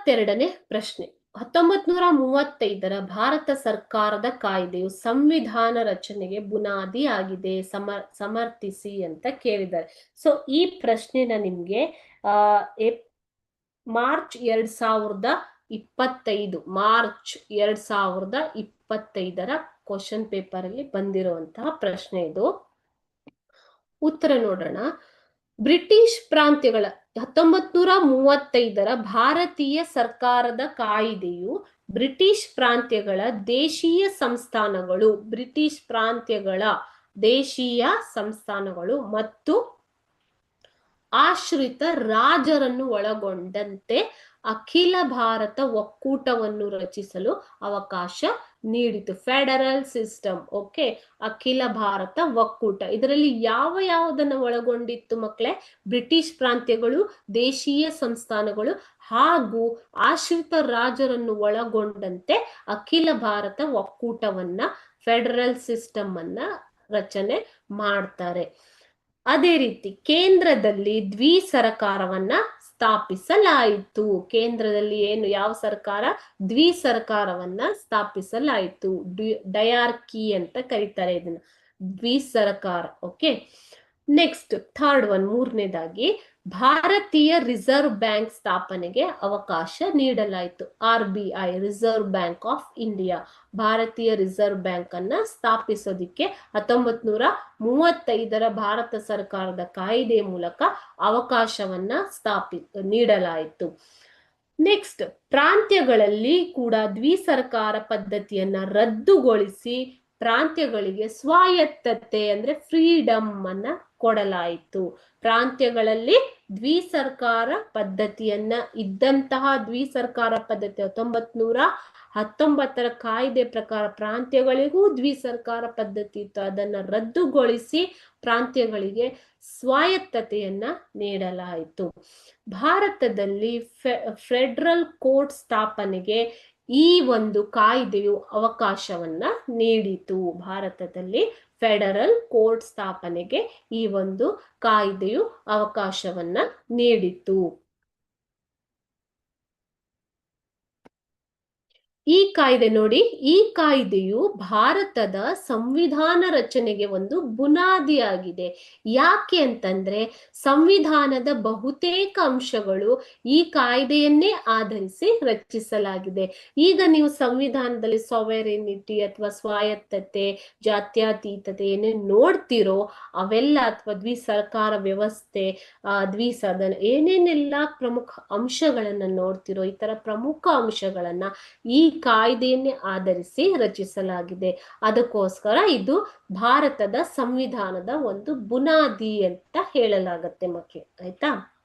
ಇಪ್ಪತ್ತೆರಡನೇ ಪ್ರಶ್ನೆ. ಹತ್ತೊಂಬತ್ ನೂರ ಮೂವತ್ತೈದರ ಭಾರತ ಸರ್ಕಾರದ ಕಾಯ್ದೆಯು ಸಂವಿಧಾನ ರಚನೆಗೆ ಬುನಾದಿ ಆಗಿದೆ ಸಮರ್ ಸಮರ್ಥಿಸಿ ಅಂತ ಕೇಳಿದ್ದಾರೆ. ಸೊ ಈ ಪ್ರಶ್ನೆನ ನಿಮ್ಗೆ, ಆ ಮಾರ್ಚ್ ಎರಡ್ ಸಾವಿರದ ಇಪ್ಪತ್ತೈದು, ಮಾರ್ಚ್ ಎರಡ್ ಸಾವಿರದ ಇಪ್ಪತ್ತೈದರ ಕ್ವಶನ್ ಪೇಪರ್ ಅಲ್ಲಿ ಬಂದಿರುವಂತಹ ಪ್ರಶ್ನೆ ಇದು. ಉತ್ತರ ನೋಡೋಣ. ಬ್ರಿಟಿಷ್ ಪ್ರಾಂತ್ಯಗಳ ಹತ್ತೊಂಬತ್ ನೂರ ಮೂವತ್ತೈದರ ಭಾರತೀಯ ಸರ್ಕಾರದ ಕಾಯಿದೆಯು ಬ್ರಿಟಿಷ್ ಪ್ರಾಂತ್ಯಗಳ ದೇಶೀಯ ಸಂಸ್ಥಾನಗಳು, ಬ್ರಿಟಿಷ್ ಪ್ರಾಂತ್ಯಗಳ ದೇಶೀಯ ಸಂಸ್ಥಾನಗಳು ಮತ್ತು ಆಶ್ರಿತ ರಾಜರನ್ನು ಒಳಗೊಂಡಂತೆ ಅಖಿಲ ಭಾರತ ಒಕ್ಕೂಟವನ್ನು ರಚಿಸಲು ಅವಕಾಶ ನೀಡಿತು. ಫೆಡರಲ್ ಸಿಸ್ಟಮ್ ಓಕೆ ಅಖಿಲ ಭಾರತ ಒಕ್ಕೂಟ. ಇದರಲ್ಲಿ ಯಾವ ಯಾವುದನ್ನು ಒಳಗೊಂಡಿತ್ತು ಮಕ್ಕಳೇ ಬ್ರಿಟಿಷ್ ಪ್ರಾಂತ್ಯಗಳು, ದೇಶೀಯ ಸಂಸ್ಥಾನಗಳು ಹಾಗೂ ಆಶ್ರಿತ ರಾಜರನ್ನು ಒಳಗೊಂಡಂತೆ ಅಖಿಲ ಭಾರತ ಒಕ್ಕೂಟವನ್ನ ಫೆಡರಲ್ ಸಿಸ್ಟಮ್ ಅನ್ನ ರಚನೆ ಮಾಡ್ತಾರೆ. ಅದೇ ರೀತಿ ಕೇಂದ್ರದಲ್ಲಿ ದ್ವಿ ಸರ್ಕಾರವನ್ನ ಸ್ಥಾಪಿಸಲಾಯಿತು. ಕೇಂದ್ರದಲ್ಲಿ ಏನು? ಯಾವ ಸರ್ಕಾರ? ದ್ವಿ ಸರ್ಕಾರವನ್ನ ಸ್ಥಾಪಿಸಲಾಯಿತು ಡಯಾರ್ಕಿ ಅಂತ ಕರೀತಾರೆ ಇದನ್ನ. ದ್ವಿ ಸರ್ಕಾರ ಓಕೆ ನೆಕ್ಸ್ಟ್ ಥರ್ಡ್ ಒನ್ ಮೂರನೇದಾಗಿ ಭಾರತೀಯ ರಿಸರ್ವ್ ಬ್ಯಾಂಕ್ ಸ್ಥಾಪನೆಗೆ ಅವಕಾಶ ನೀಡಲಾಯಿತು. R B I, reserve bank of India, ಭಾರತೀಯ ರಿಸರ್ವ್ ಬ್ಯಾಂಕ್ ಅನ್ನ ಸ್ಥಾಪಿಸೋದಿಕ್ಕೆ ಹತ್ತೊಂಬತ್ ನೂರ ಮೂವತ್ತೈದರ ಭಾರತ ಸರ್ಕಾರದ ಕಾಯ್ದೆ ಮೂಲಕ ಅವಕಾಶವನ್ನ ಸ್ಥಾಪಿ, ನೀಡಲಾಯಿತು. ನೆಕ್ಸ್ಟ್, ಪ್ರಾಂತ್ಯಗಳಲ್ಲಿ ಕೂಡ ದ್ವಿ ಸರ್ಕಾರ ಪದ್ಧತಿಯನ್ನ ರದ್ದುಗೊಳಿಸಿ ಪ್ರಾಂತ್ಯಗಳಿಗೆ ಸ್ವಾಯತ್ತತೆ ಅಂದ್ರೆ ಫ್ರೀಡಮ್ ಅನ್ನ ಕೊಡಲಾಯಿತು. ಪ್ರಾಂತ್ಯಗಳಲ್ಲಿ ದ್ವಿಸರ್ಕಾರ ಪದ್ಧತಿಯನ್ನ ಇದ್ದಂತಹ ದ್ವಿಸರ್ಕಾರ ಪದ್ಧತಿ ಹತ್ತೊಂಬತ್ ನೂರ ಹತ್ತೊಂಬತ್ತರ ಕಾಯ್ದೆ ಪ್ರಕಾರ ಪ್ರಾಂತ್ಯಗಳಿಗೂ ದ್ವಿಸರ್ಕಾರ ಪದ್ಧತಿ ಇತ್ತು. ಅದನ್ನ ರದ್ದುಗೊಳಿಸಿ ಪ್ರಾಂತ್ಯಗಳಿಗೆ ಸ್ವಾಯತ್ತತೆಯನ್ನ ನೀಡಲಾಯಿತು. ಭಾರತದಲ್ಲಿ ಫೆಡರಲ್ ಕೋರ್ಟ್ ಸ್ಥಾಪನೆಗೆ ಈ ಒಂದು ಕಾಯ್ದೆಯು ಅವಕಾಶವನ್ನ ನೀಡಿತು. ಭಾರತದಲ್ಲಿ ಫೆಡರಲ್ ಕೋರ್ಟ್ ಸ್ಥಾಪನೆಗೆ ಈ ಒಂದು ಕಾಯ್ದೆಯು ಅವಕಾಶವನ್ನ ನೀಡಿತು. ಈ ಕಾಯ್ದೆ ನೋಡಿ, ಈ ಕಾಯ್ದೆಯು ಭಾರತದ ಸಂವಿಧಾನ ರಚನೆಗೆ ಒಂದು ಬುನಾದಿಯಾಗಿದೆ. ಯಾಕೆ ಅಂತಂದ್ರೆ, ಸಂವಿಧಾನದ ಬಹುತೇಕ ಅಂಶಗಳು ಈ ಕಾಯ್ದೆಯನ್ನೇ ಆಧರಿಸಿ ರಚಿಸಲಾಗಿದೆ. ಈಗ ನೀವು ಸಂವಿಧಾನದಲ್ಲಿ ಸೊವೆರಿನಿಟಿ ಅಥವಾ ಸ್ವಾಯತ್ತತೆ, ಜಾತ್ಯಾತೀತತೆ ಏನೇನು ನೋಡ್ತಿರೋ ಅವೆಲ್ಲ ಅಥವಾ ದ್ವಿ ಸರ್ಕಾರ ವ್ಯವಸ್ಥೆ, ಆ ದ್ವಿ ಸದನ ಏನೇನೆಲ್ಲ ಪ್ರಮುಖ ಅಂಶಗಳನ್ನ ನೋಡ್ತಿರೋ, ಈ ತರ ಪ್ರಮುಖ ಅಂಶಗಳನ್ನ ಈ ಕಾಯ್ದೆಯನ್ನೇ ಆಧರಿಸಿ ರಚಿಸಲಾಗಿದೆ. ಅದಕ್ಕೋಸ್ಕರ ಇದು ಭಾರತದ ಸಂವಿಧಾನದ ಒಂದು ಬುನಾದಿ ಅಂತ ಹೇಳಲಾಗತ್ತೆ ಮಕ್ಕಳು ಆಯ್ತಾ?